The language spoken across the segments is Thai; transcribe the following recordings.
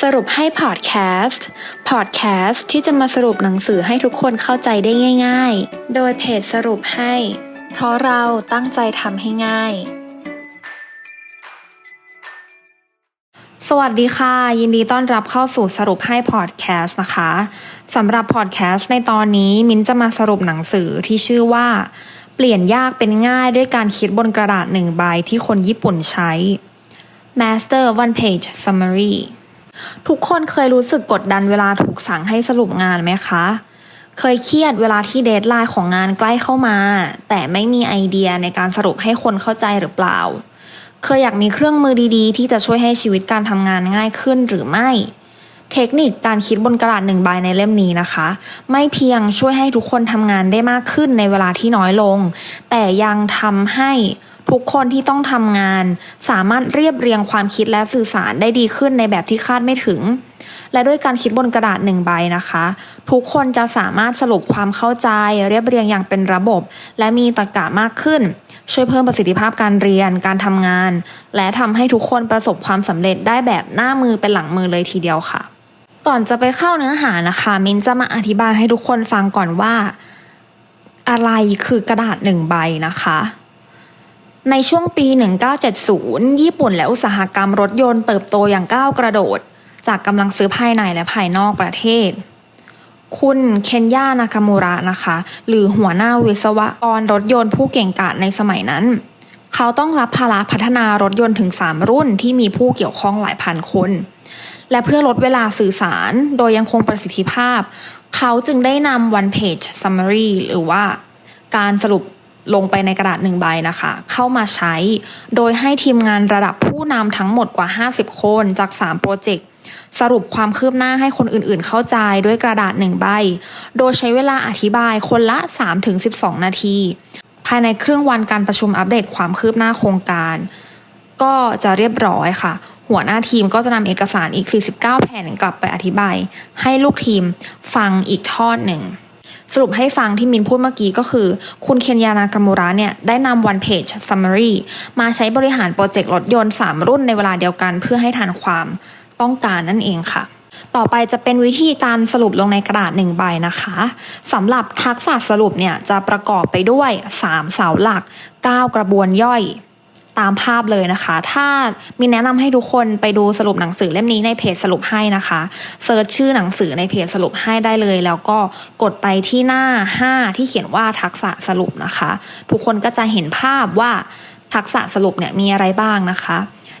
สรุปให้พอดแคสต์ พอดแคสต์ที่จะมาสรุปหนังสือให้ทุกคนเข้าใจได้ง่าย ๆ โดยเพจสรุปให้ เพราะเราตั้งใจทำให้ง่าย สวัสดีค่ะ ยินดีต้อนรับเข้าสู่สรุปให้พอดแคสต์นะคะสำหรับพอดแคสต์ในตอนนี้มิ้นจะมาสรุปหนังสือที่ชื่อว่าเปลี่ยนยากเป็นง่ายด้วยการคิดบนกระดาษหนึ่งใบที่คนญี่ปุ่นใช้ Master One Page Summary ทุกคนเคยรู้สึกกดดันเวลาถูกสั่งให้สรุปงานไหมคะ เคยเครียดเวลาที่เดทไลน์ของงานใกล้เข้ามา แต่ไม่มีไอเดียในการสรุปให้คนเข้าใจหรือเปล่า เคยอยากมีเครื่องมือดีๆ ที่จะช่วยให้ชีวิตการทำงานง่ายขึ้นหรือไม่ เทคนิคการคิดบนกระดาษหนึ่งใบในเล่มนี้นะคะ ไม่เพียงช่วยให้ทุกคนทำงานได้มากขึ้นในเวลาที่น้อยลง แต่ยังทำให้ ทุกคนที่ต้องทำงาน สามารถเรียบเรียงความคิดและสื่อสารได้ดีขึ้นในแบบที่คาดไม่ถึง และด้วยการคิดบนกระดาษหนึ่งใบนะคะ ทุกคนจะสามารถสรุปความเข้าใจ เรียบเรียงอย่างเป็นระบบ และมีตรรกะมากขึ้น ช่วยเพิ่มประสิทธิภาพการเรียน การทำงาน และทำให้ทุกคนประสบความสำเร็จได้แบบหน้ามือเป็นหลังมือเลยทีเดียวค่ะ ก่อนจะไปเข้าเนื้อหานะคะ มินจะมาอธิบายให้ทุกคนฟังก่อนว่าอะไรคือกระดาษหนึ่งใบนะคะ ในช่วงปี 1970 ญี่ปุ่นและอุตสาหกรรมรถยนต์เติบโตอย่างก้าวกระโดด จากกำลังซื้อภายในและภายนอกประเทศ คุณเคนย่านากามูระนะคะ หรือหัวหน้าวิศวกรรถยนต์ผู้เก่งกาจในสมัยนั้น เขาต้องรับภาระพัฒนารถยนต์ถึง 3 รุ่นที่มีผู้เกี่ยวข้องหลายพันคน และเพื่อลดเวลาสื่อสารโดยยังคงประสิทธิภาพ เขาจึงได้นำ one page summary หรือว่าการสรุป ลงไปในกระดาษหนึ่งใบนะคะ เข้ามาใช้ โดยให้ทีมงานระดับผู้นำทั้งหมดกว่า 50 คนจาก 3 โปรเจกต์สรุปความคืบหน้าให้คนอื่นๆ เข้าใจด้วยกระดาษหนึ่งใบ โดยใช้เวลาอธิบายคนละ 3-12 นาที ภายในครึ่งวันการประชุมอัปเดตความคืบหน้าโครงการ ก็จะเรียบร้อยค่ะ หัวหน้าทีมก็จะนำเอกสารอีก 49 แผ่นกลับไปอธิบาย ให้ลูกทีมฟังอีกทอดหนึ่ง สรุปให้ฟังที่มินพูดเมื่อกี้ก็คือ คุณเคนยานากามูระเนี่ย ได้นำ one page summary มาใช้บริหารโปรเจกต์รถยนต์ 3 รุ่นในเวลาเดียวกันเพื่อให้ทันความต้องการนั่นเองค่ะต่อไปจะเป็นวิธีการสรุปลงในกระดาษหนึ่งใบนะคะสำหรับทักษะสรุปเนี่ยจะประกอบไปด้วย 3 เสาหลัก 9 กระบวนย่อย ตามภาพเลยนะคะ ถ้ามีแนะนำให้ทุกคนไปดูสรุปหนังสือเล่มนี้ในเพจสรุปให้นะคะเซิร์ชชื่อหนังสือในเพจสรุปให้ได้เลย แล้วก็กดไปที่หน้า 5 ที่เขียนว่าทักษะสรุปนะคะ ทุกคนก็จะเห็นภาพว่าทักษะสรุปเนี่ยมีอะไรบ้างนะคะ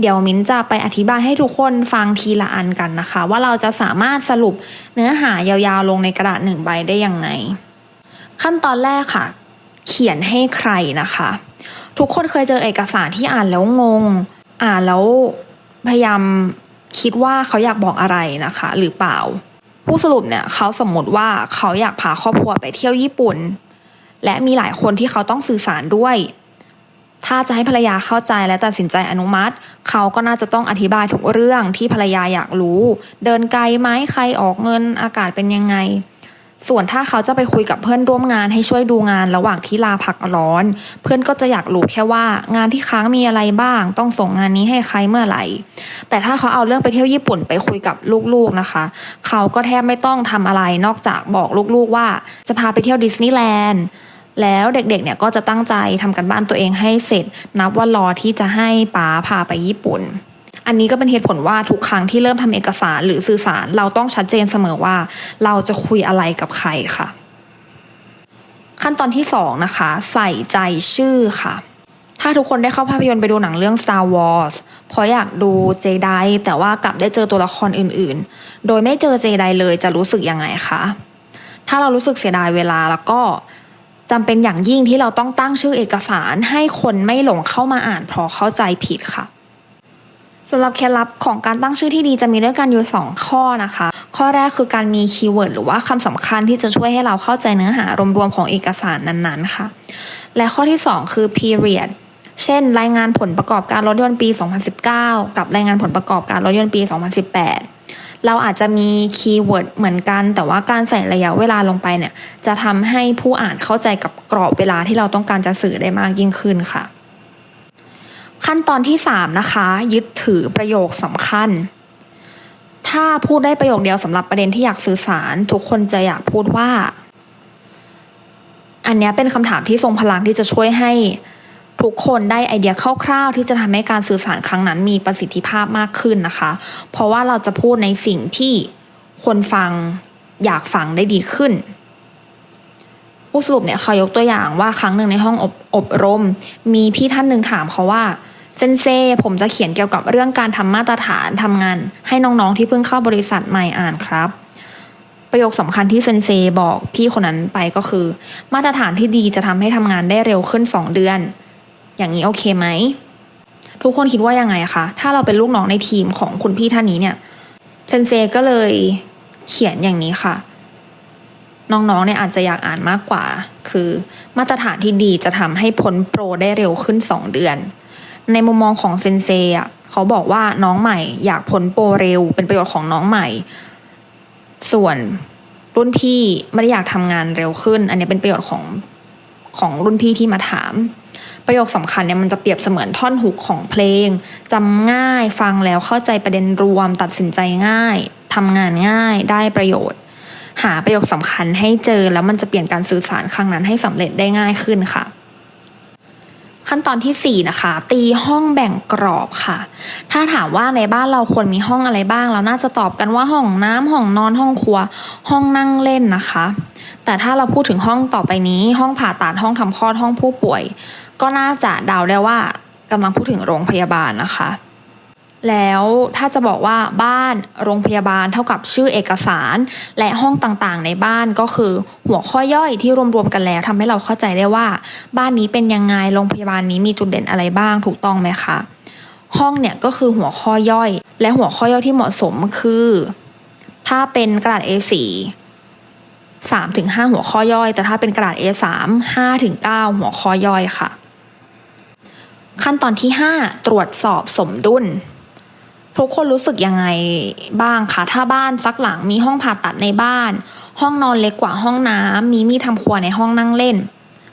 เดี๋ยวมิ้นจะไปอธิบายให้ทุกคนฟังทีละอันกันนะคะ ว่าเราจะสามารถสรุปเนื้อหายาวๆลงในกระดาษหนึ่งใบได้ยังไง ขั้นตอนแรกค่ะ เขียนให้ใครนะคะ ทุกคนเคยเจอเอกสารที่อ่านแล้วงง อ่านแล้วพยายามคิดว่าเขาอยากบอกอะไรนะคะ หรือเปล่า ผู้สรุปเนี่ยเขาสมมติว่าเขาอยากพาครอบครัวไปเที่ยวญี่ปุ่น และมีหลายคนที่เขาต้องสื่อสารด้วย ถ้าจะให้ภรรยาเข้าใจและตัดสินใจอนุมัติ เขาก็น่าจะต้องอธิบายทุกเรื่องที่ภรรยาอยากรู้ เดินไกลไหมใครออกเงินอากาศเป็นยังไง ส่วนถ้าเขาจะไปคุยกับเพื่อนร่วมงานให้ช่วยดูงานระหว่างที่ลาพักร้อน เพื่อนก็จะอยากรู้แค่ว่างานที่ค้างมีอะไรบ้าง ต้องส่งงานนี้ให้ใครเมื่อไหร่ แต่ถ้าเขาเอาเรื่องไปเที่ยวญี่ปุ่นไปคุยกับลูกๆนะคะ เขาก็แทบไม่ต้องทำอะไรนอกจากบอกลูกๆว่า จะพาไปเที่ยวดิสนีย์แลนด์แล้วเด็กๆเนี่ยก็จะตั้งใจทำกันบ้านตัวเองให้เสร็จ นับว่ารอที่จะให้ป๋าพาไปญี่ปุ่น อันนี้ก็เป็นเหตุผลว่าทุกครั้งที่เริ่มทำเอกสารหรือสื่อสารเราต้องชัดเจนเสมอว่า เราจะคุยอะไรกับใครค่ะ ขั้นตอนที่2นะคะใส่ใจชื่อค่ะถ้าทุกคนได้เข้าภาพยนตร์ไปดูหนังเรื่อง Star Wars เพราะอยากดูเจไดแต่ว่ากลับได้เจอตัวละครอื่นๆ โดยไม่เจอเจไดเลยจะรู้สึกยังไงคะ ถ้าเรารู้สึกเสียดายเวลาแล้วก็จำเป็นอย่างยิ่งที่เราต้องตั้งชื่อเอกสารให้คนไม่หลงเข้ามาอ่านเพราะเข้าใจผิดค่ะ สำหรับเคล็ดลับของการตั้งชื่อที่ดีจะมีด้วยกันอยู่ 2 ข้อนะคะ ข้อแรกคือการมีคีย์เวิร์ดหรือว่าคำสำคัญที่จะช่วยให้เราเข้าใจเนื้อหารวมๆของเอกสารนั้นๆค่ะ และข้อที่ 2 คือ period เช่น รายงานผลประกอบการรถยนต์ปี 2019 กับรายงานผลประกอบการรถยนต์ปี 2018 เราอาจจะมีคีย์เวิร์ดเหมือนกัน แต่ว่าการใส่ระยะเวลาลงไปเนี่ยจะทำให้ผู้อ่านเข้าใจกับกรอบเวลาที่เราต้องการจะสื่อได้มากยิ่งขึ้นค่ะ ขั้นตอนที่ 3 นะคะ ยึดถือประโยคสำคัญ ถ้าพูดได้ประโยคเดียวสำหรับประเด็นที่อยากสื่อสาร ทุกคนจะอยากพูดว่า อันนี้เป็นคำถามที่ทรงพลังที่จะช่วยให้ทุกคนได้ไอเดียคร่าวๆ ที่จะทำให้การสื่อสารครั้งนั้นมีประสิทธิภาพมากขึ้นนะคะ เพราะว่าเราจะพูดในสิ่งที่คนฟังอยากฟังได้ดีขึ้น ผู้สรุปเนี่ยเขายกตัวอย่างว่าครั้งหนึ่งในห้องอบอบรม มีพี่ท่านหนึ่งถามเขาว่าเซนเซผมจะเขียนเกี่ยวกับเรื่องการทำมาตรฐานทำงาน ให้น้องๆที่เพิ่งเข้าบริษัทใหม่อ่านครับ ประโยคสำคัญที่เซนเซบอกพี่คนนั้นไปก็คือ มาตรฐานที่ดีจะทำให้ทำงานได้เร็วขึ้น 2 เดือน อย่างนี้โอเคไหม ทุกคนคิดว่ายังไงคะถ้าเราเป็นลูกน้องในทีมของคุณพี่ท่านนี้เนี่ยเซนเซก็เลยเขียนอย่างนี้ค่ะ น้องๆเนี่ยอาจจะอยากอ่านมากกว่า คือมาตรฐานที่ดีจะทำให้พ้นโปรได้เร็วขึ้น 2 เดือน ในมุมมองของเซนเซอะเขาบอกว่าน้องใหม่อยากพ้นโปรเร็ว เป็นประโยชน์ของน้องใหม่ ส่วนรุ่นพี่ไม่ได้อยากทำงานเร็วขึ้น อันนี้เป็นประโยชน์ของของรุ่นพี่ที่มาถาม ประโยคสำคัญเนี่ยมันจะเปรียบเสมือนท่อนฮุกของเพลงจำง่ายฟังแล้วเข้าใจประเด็นรวม ตัดสินใจง่ายทำงานง่ายได้ประโยชน์ หาประโยคสำคัญให้เจอ แล้วมันจะเปลี่ยนการสื่อสารครั้งนั้นให้สำเร็จได้ง่ายขึ้นค่ะขั้นตอนที่ 4 นะคะ ตีห้องแบ่งกรอบค่ะ ถ้าถามว่าในบ้านเราควรมีห้องอะไรบ้าง เราน่าจะตอบกันว่าห้องน้ำห้องนอนห้องครัว ห้องนั่งเล่นนะคะ แต่ถ้าเราพูดถึงห้องต่อไปนี้ ห้องผ่าตัดห้องทำคลอดห้องผู้ป่วย ก็น่าจะเดาได้ว่ากำลังพูดถึงโรงพยาบาลนะคะ แล้วถ้าจะบอกว่าบ้านโรงพยาบาลเท่ากับชื่อเอกสาร และห้องต่างๆ ในบ้านก็คือหัวข้อย่อยที่รวมๆกันแล้วทำให้เราเข้าใจได้ว่า บ้านนี้เป็นยังไงโรงพยาบาลนี้มีจุดเด่นอะไรบ้างถูกต้องไหมคะห้องเนี่ยก็คือหัวข้อย่อย และหัวข้อย่อยที่เหมาะสมคือ ถ้าเป็นกระดาษ A4 สามถึงห้าหัวข้อย่อย แต่ถ้าเป็นกระดาษ A3 ห้าถึงเก้าหัวข้อย่อยค่ะ ขั้นตอนที่ 5 ตรวจสอบสมดุล ทุกคนรู้สึกยังไงบ้างคะถ้าบ้านสักหลังมีห้องผ่าตัดในบ้าน ห้องนอนเล็กกว่าห้องน้ำมีมีดทำครัวในห้องนั่งเล่น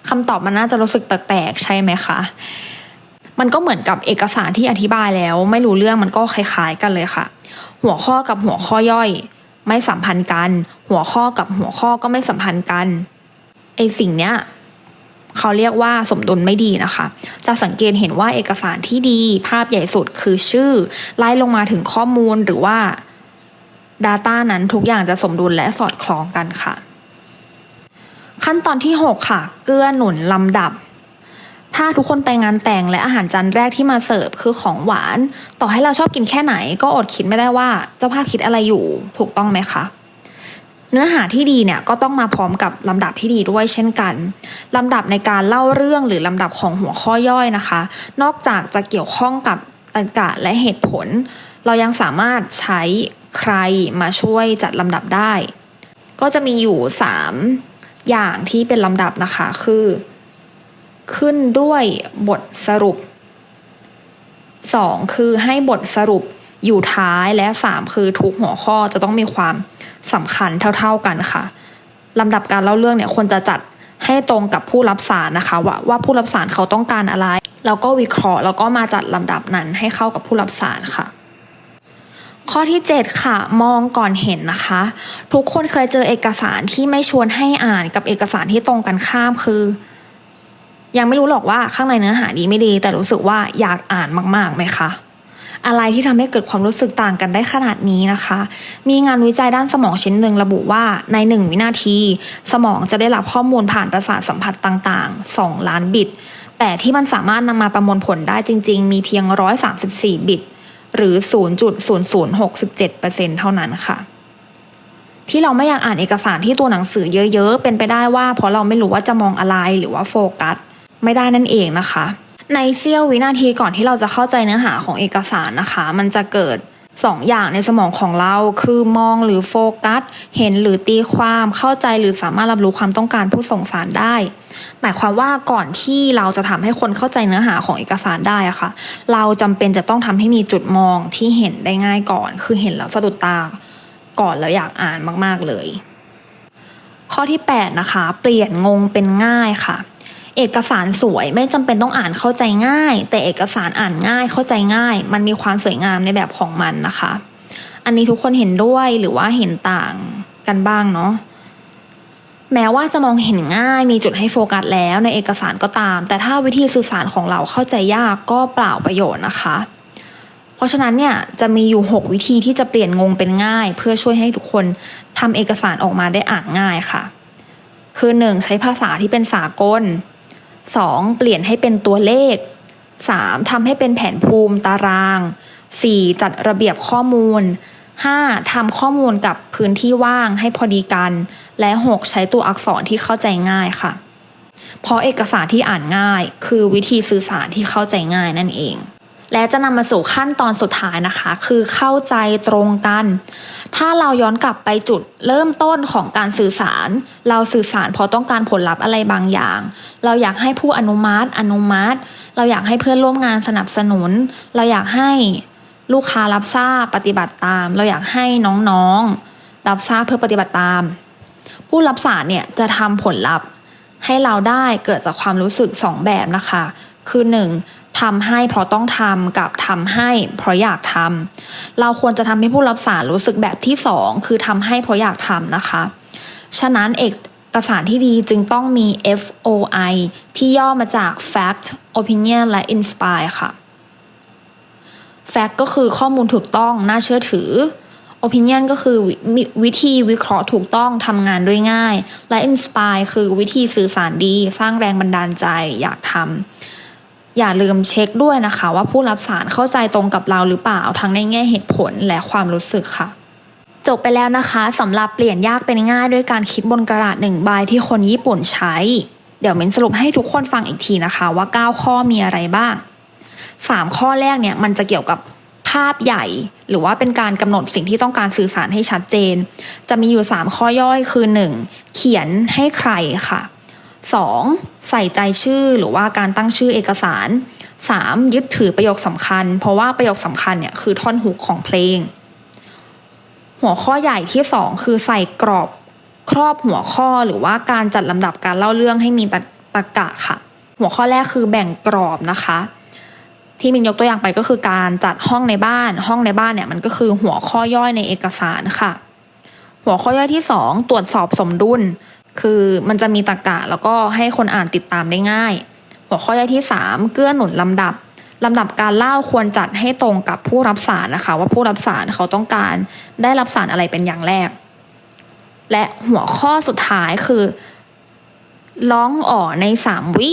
คำตอบมันน่าจะรู้สึกแปลกๆใช่ไหมคะมันก็เหมือนกับเอกสารที่อธิบายแล้ว ไม่รู้เรื่องมันก็คล้ายๆกันเลยค่ะ หัวข้อกับหัวข้อย่อย ไม่สัมพันธ์กัน หัวข้อกับหัวข้อก็ไม่สัมพันธ์กันไอสิ่งเนี้ย เขาเรียกว่าสมดุลไม่ดีนะคะ จะสังเกตเห็นว่าเอกสารที่ดีภาพใหญ่สุดคือชื่อ ไล่ลงมาถึงข้อมูลหรือว่า Data นั้นทุกอย่างจะสมดุลและสอดคล้องกันค่ะ ขั้นตอนที่ 6 ค่ะ เกื้อหนุนลำดับถ้าทุกคนไปงานแต่งและอาหารจานแรกที่มาเสิร์ฟคือของหวาน ต่อให้เราชอบกินแค่ไหน ก็อดคิดไม่ได้ว่าเจ้าภาพคิดอะไรอยู่ ถูกต้องไหมคะ เนื้อหาที่ดีเนี่ยก็ต้องมาพร้อมกับลำดับที่ดีด้วยเช่นกันลำดับในการเล่าเรื่องหรือลำดับของหัวข้อย่อยนะคะ นอกจากจะเกี่ยวข้องกับตรรกะและเหตุผล เรายังสามารถใช้ใครมาช่วยจัดลำดับได้ ก็จะมีอยู่ 3 อย่างที่เป็นลำดับนะคะคือ ขึ้นด้วยบทสรุป 2 คือให้บทสรุปอยู่ท้ายและ 3 คือทุกหัวข้อจะต้องมีความ สำคัญเท่าๆกันค่ะลำดับการเล่าเรื่องเนี่ยควรจะจัดให้ตรงกับผู้รับสารนะคะว่าว่าผู้รับสารเขาต้องการอะไร แล้วก็วิเคราะห์แล้วก็มาจัดลำดับนั้นให้เข้ากับผู้รับสารค่ะ ข้อที่ 7 ค่ะ มองก่อนเห็นนะคะ ทุกคนเคยเจอเอกสารที่ไม่ชวนให้อ่านกับเอกสารที่ตรงกันข้ามคือ ยังไม่รู้หรอกว่าข้างในเนื้อหาดีไม่ดี แต่รู้สึกว่าอยากอ่านมากๆไหมคะ อะไรที่ทำให้เกิดความรู้สึกต่างกันได้ขนาดนี้นะคะ มีงานวิจัยด้านสมองชิ้นหนึ่งระบุว่าในหนึ่งวินาที สมองจะได้รับข้อมูลผ่านประสาทสัมผัสต่างๆ 2 ล้านบิต แต่ที่มันสามารถนำมาประมวลผลได้จริง ๆ มีเพียง 134 บิต หรือ 0.0067%เท่านั้นค่ะที่เราไม่อยากอ่านเอกสารที่ตัวหนังสือเยอะๆ เป็นไปได้ว่าเพราะเราไม่รู้ว่าจะมองอะไรหรือว่าโฟกัส ไม่ได้นั่นเองนะคะ ในเสี้ยววินาทีก่อนที่เราจะเข้าใจเนื้อหาของเอกสารนะคะ มันจะเกิด2ออย่างในสมองของเราคือมองหรือโฟกัส เห็นหรือตีความเข้าใจหรือสามารถรับรู้ความต้องการผู้ส่งสารได้ หมายความว่าก่อนที่เราจะทำให้คนเข้าใจเนื้อหาของเอกสารได้อะค่ะ เราจำเป็นจะต้องทำให้มีจุดมองที่เห็นได้ง่ายก่อน คือเห็นแล้วสะดุดตาก่อนแล้วอยากอ่านมาก ๆเลย ข้อที่ 8 นะคะ เปลี่ยนงงเป็นง่ายค่ะ เอกสารสวยไม่จำเป็นต้องอ่านเข้าใจง่าย แต่เอกสารอ่านง่ายเข้าใจง่าย มันมีความสวยงามในแบบของมันนะคะ อันนี้ทุกคนเห็นด้วยหรือว่าเห็นต่างกันบ้างเนาะแม้ว่าจะมองเห็นง่ายมีจุดให้โฟกัสแล้วในเอกสารก็ตาม แต่ถ้าวิธีสื่อสารของเราเข้าใจยากก็เปล่าประโยชน์นะคะ เพราะฉะนั้นเนี่ยจะมีอยู่ 6 วิธีที่จะเปลี่ยนงงเป็นง่าย เพื่อช่วยให้ทุกคนทำเอกสารออกมาได้อ่านง่ายค่ะ คือ 1. ใช้ภาษาที่เป็นสากล 2. เปลี่ยนให้เป็นตัวเลข 3. ทำให้เป็นแผนภูมิตาราง 4. จัดระเบียบข้อมูล 5. ทำข้อมูลกับพื้นที่ว่างให้พอดีกัน และ 6. ใช้ตัวอักษรที่เข้าใจง่ายค่ะ เพราะเอกสารที่อ่านง่าย คือวิธีสื่อสารที่เข้าใจง่ายนั่นเอง และจะนำมาสู่ขั้นตอนสุดท้ายนะคะ คือเข้าใจตรงกัน ถ้าเราย้อนกลับไปจุดเริ่มต้นของการสื่อสาร เราสื่อสารเพราะต้องการผลลัพธ์อะไรบางอย่าง เราอยากให้ผู้อนุมัติอนุมัติ เราอยากให้เพื่อนร่วมงานสนับสนุน เราอยากให้ลูกค้ารับทราบปฏิบัติตาม เราอยากให้น้องๆ รับทราบเพื่อปฏิบัติตาม ผู้รับสารเนี่ยจะทำผลลัพธ์ให้เราได้เกิดจากความรู้สึกสองแบบนะคะ คือหนึ่ง ทำให้เพราะต้องทำกับทำให้เพราะอยากทำเราควรจะทำให้ผู้รับสารรู้สึกแบบที่สองคือทำให้เพราะอยากทำนะคะ ฉะนั้นเอกสารที่ดีจึงต้องมี FOI ที่ย่อมาจาก Fact Opinion และ Inspire ค่ะ Fact ก็คือข้อมูลถูกต้องน่าเชื่อถือ Opinion ก็คือววิธีวิเคราะห์ถูกต้องทำงานด้วยง่าย และ Inspire คือวิธีสื่อสารดี สร้างแรงบันดาลใจอยากทำ อย่าลืมเช็คด้วยนะคะ ว่าผู้รับสารเข้าใจตรงกับเราหรือเปล่าทั้งในแง่เหตุผลและความรู้สึกค่ะ จบไปแล้วนะคะสำหรับเปลี่ยนยากเป็นง่ายด้วยการคิดบนกระดาษหนึ่งใบที่คนญี่ปุ่นใช้ เดี๋ยวเม้นสรุปให้ทุกคนฟังอีกทีนะคะว่า 9 ข้อมีอะไรบ้าง 3 ข้อแรกเนี่ยมันจะเกี่ยวกับภาพใหญ่ หรือว่าเป็นการกำหนดสิ่งที่ต้องการสื่อสารให้ชัดเจน จะมีอยู่ 3 ข้อย่อยคือ 1. เขียนให้ใครค่ะ 2. ใส่ใจชื่อหรือว่าการตั้งชื่อเอกสาร 3. ยึดถือประโยคสำคัญ เพราะว่าประโยคสำคัญเนี่ยคือท่อนฮุกของเพลง หัวข้อใหญ่ที่ 2 คือใส่กรอบครอบหัวข้อหรือว่าการจัดลำดับการเล่าเรื่องให้มีตะตะกะค่ะ หัวข้อแรกคือแบ่งกรอบนะคะ ที่มินยกตัวอย่างไปก็คือการจัดห้องในบ้าน ห้องในบ้านเนี่ยมันก็คือหัวข้อย่อยในเอกสารค่ะ หัวข้อย่อยที่ 2 ตรวจสอบสมดุล คือมันจะมีตรรกะแล้วก็ให้คนอ่านติดตามได้ง่าย หัวข้อย่อยที่ 3 เกื้อหนุนลำดับลำดับการเล่าควรจัดให้ตรงกับผู้รับสารนะคะ ว่าผู้รับสารเขาต้องการได้รับสารอะไรเป็นอย่างแรก และหัวข้อสุดท้ายคือร้องอ๋อในสามวิ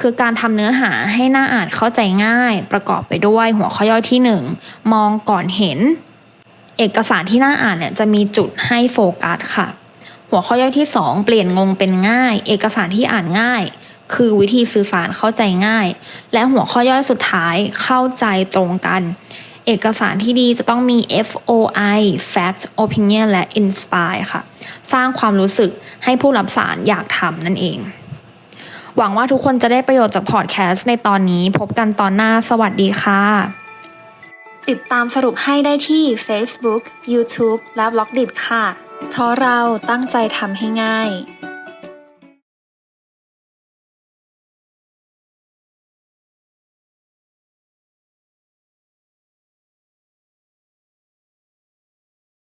คือการทำเนื้อหาให้หน้าอ่านเข้าใจง่าย ประกอบไปด้วยหัวข้อย่อยที่หนึ่งมองก่อนเห็น เอกสารที่หน่าอ่านเนี่ยจะมีจุดให้โฟกัสค่ะ หัวข้อย่อยที่ 2 เปลี่ยนงงเป็นง่าย เอกสารที่อ่านง่าย คือวิธีสื่อสารเข้าใจง่าย และหัวข้อย่อยสุดท้ายเข้าใจตรงกัน เอกสารที่ดีจะต้องมี FOI Fact Opinion และ Inspire ค่ะ สร้างความรู้สึกให้ผู้รับสารอยากทำนั่นเอง หวังว่าทุกคนจะได้ประโยชน์จากพอดแคสต์ในตอนนี้พบกันตอนหน้าสวัสดีค่ะติดตามสรุปให้ได้ที่ Facebook, YouTube และ b ล็อกดิค่ะ เพราะเราตั้งใจทำให้ง่าย